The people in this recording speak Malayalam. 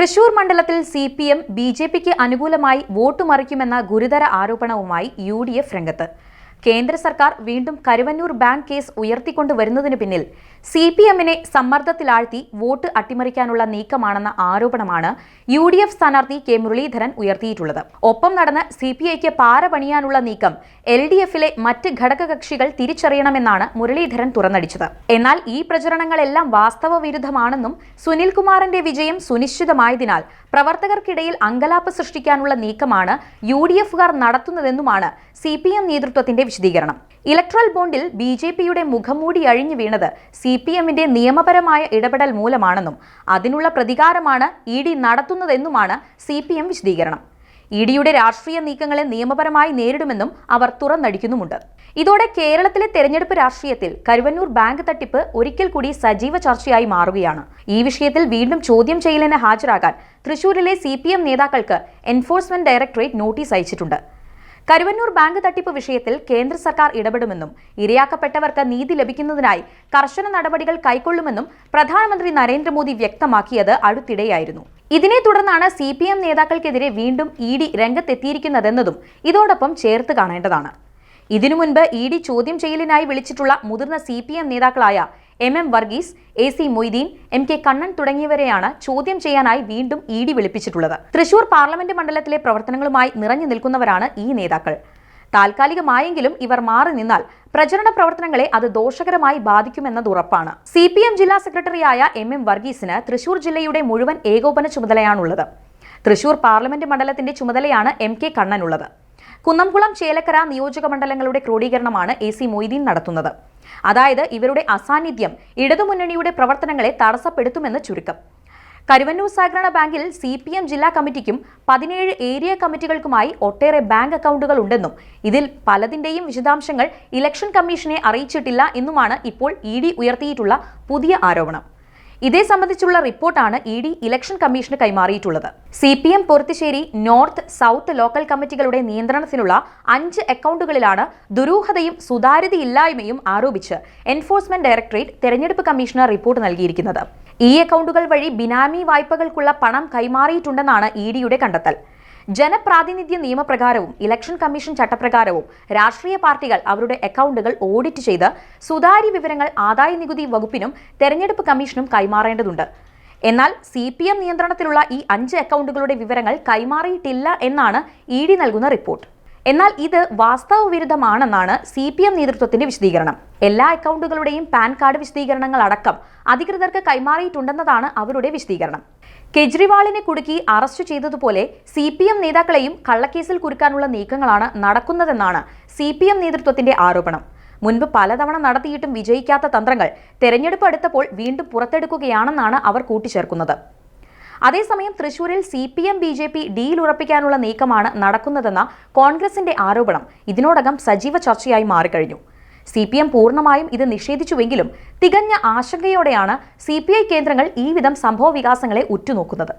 തൃശൂർ മണ്ഡലത്തിൽ C P M B J പിക്ക് അനുകൂലമായി വോട്ട് മറിക്കുമെന്ന ഗുരുതര ആരോപണവുമായി യു ഡി എഫ് രംഗത്ത്. കേന്ദ്ര സർക്കാർ വീണ്ടും കരുവന്നൂർ ബാങ്ക് കേസ് ഉയർത്തിക്കൊണ്ടുവരുന്നതിന് പിന്നിൽ സി പി എമ്മിനെ സമ്മർദ്ദത്തിലാഴ്ത്തി വോട്ട് അട്ടിമറിക്കാനുള്ള നീക്കമാണെന്ന ആരോപണമാണ് യു ഡി എഫ് സ്ഥാനാർത്ഥി കെ മുരളീധരൻ ഉയർത്തിയിട്ടുള്ളത്. ഒപ്പം നടന്ന് സി പി ഐക്ക് പാര പണിയാനുള്ള നീക്കം എൽ ഡി എഫിലെ മറ്റ് ഘടകകക്ഷികൾ തിരിച്ചറിയണമെന്നാണ് മുരളീധരൻ തുറന്നടിച്ചത്. എന്നാൽ ഈ പ്രചരണങ്ങളെല്ലാം വാസ്തവ വിരുദ്ധമാണെന്നും സുനിൽകുമാറിന്റെ വിജയം സുനിശ്ചിതമായതിനാൽ പ്രവർത്തകർക്കിടയിൽ അങ്കലാപ്പ് സൃഷ്ടിക്കാനുള്ള നീക്കമാണ് യു ഡി എഫുകാർ നടത്തുന്നതെന്നുമാണ് സി പി എം നേതൃത്വത്തിന്റെ വിശദീകരണം. ഇലക്ട്രൽ ബോണ്ടിൽ ബി ജെ പിയുടെ മുഖംമൂടി അഴിഞ്ഞു വീണത് സി പി എമ്മിന്റെ നിയമപരമായ ഇടപെടൽ മൂലമാണെന്നും അതിനുള്ള പ്രതികാരമാണ് ഇ ഡി നടത്തുന്നതെന്നുമാണ് സി പി എം വിശദീകരണം. ഇ ഡിയുടെ രാഷ്ട്രീയ നീക്കങ്ങളെ നിയമപരമായി നേരിടുമെന്നും അവർ തുറന്നടിക്കുന്നുമുണ്ട്. ഇതോടെ കേരളത്തിലെ തെരഞ്ഞെടുപ്പ് രാഷ്ട്രീയത്തിൽ കരുവന്നൂർ ബാങ്ക് തട്ടിപ്പ് ഒരിക്കൽ കൂടി സജീവ ചർച്ചയായി മാറുകയാണ്. ഈ വിഷയത്തിൽ വീണ്ടും ചോദ്യം ചെയ്യലിന് ഹാജരാകാൻ തൃശൂരിലെ സി നേതാക്കൾക്ക് എൻഫോഴ്സ്മെന്റ് ഡയറക്ടറേറ്റ് നോട്ടീസ് അയച്ചിട്ടുണ്ട്. കരുവന്നൂർ ബാങ്ക് തട്ടിപ്പ് വിഷയത്തിൽ കേന്ദ്ര സർക്കാർ ഇടപെടുമെന്നും ഇരയാക്കപ്പെട്ടവർക്ക് നീതി ലഭിക്കുന്നതിനായി കർശന നടപടികൾ കൈക്കൊള്ളുമെന്നും പ്രധാനമന്ത്രി നരേന്ദ്രമോദി വ്യക്തമാക്കിയത് അടുത്തിടെയായിരുന്നു. ഇതിനെ തുടർന്നാണ് സി പി എം നേതാക്കൾക്കെതിരെ വീണ്ടും ഇ ഡി രംഗത്തെത്തിയിരിക്കുന്നതെന്നതും ഇതോടൊപ്പം ചേർത്ത് കാണേണ്ടതാണ്. ഇതിനു മുൻപ് ഇ ഡി ചോദ്യം ചെയ്യലിനായി വിളിച്ചിട്ടുള്ള മുതിർന്ന സി പി എം നേതാക്കളായ M M Varghese A C Moideen M K Kannan തുടങ്ങിയവരെയാണ് ചോദ്യം ചെയ്യാനായി വീണ്ടും ഇ ഡി വിളിപ്പിച്ചിട്ടുള്ളത്. തൃശൂർ പാർലമെന്റ് മണ്ഡലത്തിലെ പ്രവർത്തനങ്ങളുമായി നിറഞ്ഞു നിൽക്കുന്നവരാണ് ഈ നേതാക്കൾ. താൽക്കാലികമായെങ്കിലും ഇവർ മാറി നിന്നാൽ പ്രചരണ പ്രവർത്തനങ്ങളെ അത് ദോഷകരമായി ബാധിക്കുമെന്നത് ഉറപ്പാണ്. സി പി എം ജില്ലാ സെക്രട്ടറിയായ എം എം വർഗീസിന് തൃശൂർ ജില്ലയുടെ മുഴുവൻ ഏകോപന ചുമതലയാണുള്ളത്. തൃശൂർ പാർലമെന്റ് മണ്ഡലത്തിന്റെ ചുമതലയാണ് എം കെ കണ്ണനുള്ളത്. കുന്നംകുളം ചേലക്കര നിയോജക മണ്ഡലങ്ങളുടെ ക്രോഡീകരണമാണ് എ സി മൊയ്തീൻ നടത്തുന്നത്. അതായത് ഇവരുടെ അസാന്നിധ്യം ഇടതുമുന്നണിയുടെ പ്രവർത്തനങ്ങളെ തടസ്സപ്പെടുത്തുമെന്ന് ചുരുക്കം. കരുവന്നൂർ സഹകരണ ബാങ്കിൽ സി പി എം ജില്ലാ കമ്മിറ്റിക്കും പതിനേഴ് ഏരിയ കമ്മിറ്റികൾക്കുമായി ഒട്ടേറെ ബാങ്ക് അക്കൗണ്ടുകൾ ഉണ്ടെന്നും ഇതിൽ പലതിന്റെയും വിശദാംശങ്ങൾ ഇലക്ഷൻ കമ്മീഷനെ അറിയിച്ചിട്ടില്ല എന്നുമാണ് ഇപ്പോൾ ഇ ഡി ഉയർത്തിയിട്ടുള്ള പുതിയ ആരോപണം. ഇതേ സംബന്ധിച്ചുള്ള റിപ്പോർട്ടാണ് ഇ ഡി ഇലക്ഷൻ കമ്മീഷന് കൈമാറിയിട്ടുള്ളത്. C P M Porathussery north south local കമ്മിറ്റികളുടെ നിയന്ത്രണത്തിലുള്ള അഞ്ച് അക്കൗണ്ടുകളിലാണ് ദുരൂഹതയും സുതാര്യതയില്ലായ്മയും ആരോപിച്ച് എൻഫോഴ്സ്മെന്റ് ഡയറക്ടറേറ്റ് തെരഞ്ഞെടുപ്പ് കമ്മീഷന് റിപ്പോർട്ട് നൽകിയിരിക്കുന്നത്. ഈ അക്കൗണ്ടുകൾ വഴി ബിനാമി വായ്പകൾക്കുള്ള പണം കൈമാറിയിട്ടുണ്ടെന്നാണ് ഇ ഡിയുടെ കണ്ടെത്തൽ. ജനപ്രാതിനിധ്യ നിയമപ്രകാരവും ഇലക്ഷൻ കമ്മീഷൻ ചട്ടപ്രകാരവും രാഷ്ട്രീയ പാർട്ടികൾ അവരുടെ അക്കൗണ്ടുകൾ ഓഡിറ്റ് ചെയ്ത് സുതാര്യ വിവരങ്ങൾ ആദായ നികുതി വകുപ്പിനും തെരഞ്ഞെടുപ്പ് കമ്മീഷനും കൈമാറേണ്ടതുണ്ട്. എന്നാൽ സി പി എം നിയന്ത്രണത്തിലുള്ള ഈ അഞ്ച് അക്കൗണ്ടുകളുടെ വിവരങ്ങൾ കൈമാറിയിട്ടില്ല എന്നാണ് ഇ ഡി നൽകുന്ന റിപ്പോർട്ട്. എന്നാൽ ഇത് വാസ്തവ വിരുദ്ധമാണെന്നാണ് സി പി എം നേതൃത്വത്തിന്റെ വിശദീകരണം. എല്ലാ അക്കൗണ്ടുകളുടെയും പാൻ കാർഡ് വിശദീകരണങ്ങൾ അടക്കം അധികൃതർക്ക് കൈമാറിയിട്ടുണ്ടെന്നതാണ് അവരുടെ വിശദീകരണം. കെജ്രിവാളിനെ കുടുക്കി അറസ്റ്റ് ചെയ്തതുപോലെ സി പി എം നേതാക്കളെയും കള്ളക്കേസിൽ കുരുക്കാനുള്ള നീക്കങ്ങളാണ് നടക്കുന്നതെന്നാണ് സി പി എം നേതൃത്വത്തിന്റെ ആരോപണം. മുൻപ് പലതവണ നടത്തിയിട്ടും വിജയിക്കാത്ത തന്ത്രങ്ങൾ തെരഞ്ഞെടുപ്പ് അടുത്തപ്പോൾ വീണ്ടും പുറത്തെടുക്കുകയാണെന്നാണ് അവർ കൂട്ടിച്ചേർക്കുന്നത്. അതേസമയം തൃശൂരിൽ C P M B J P deal ഉറപ്പിക്കാനുള്ള നീക്കമാണ് നടക്കുന്നതെന്ന കോൺഗ്രസിന്റെ ആരോപണം ഇതിനോടകം സജീവ ചർച്ചയായി മാറിക്കഴിഞ്ഞു. സി പി എം പൂർണമായും ഇത് നിഷേധിച്ചുവെങ്കിലും തികഞ്ഞ ആശങ്കയോടെയാണ് സി പി ഐ കേന്ദ്രങ്ങൾ ഈ വിധം സംഭവ വികാസങ്ങളെ ഉറ്റുനോക്കുന്നത്.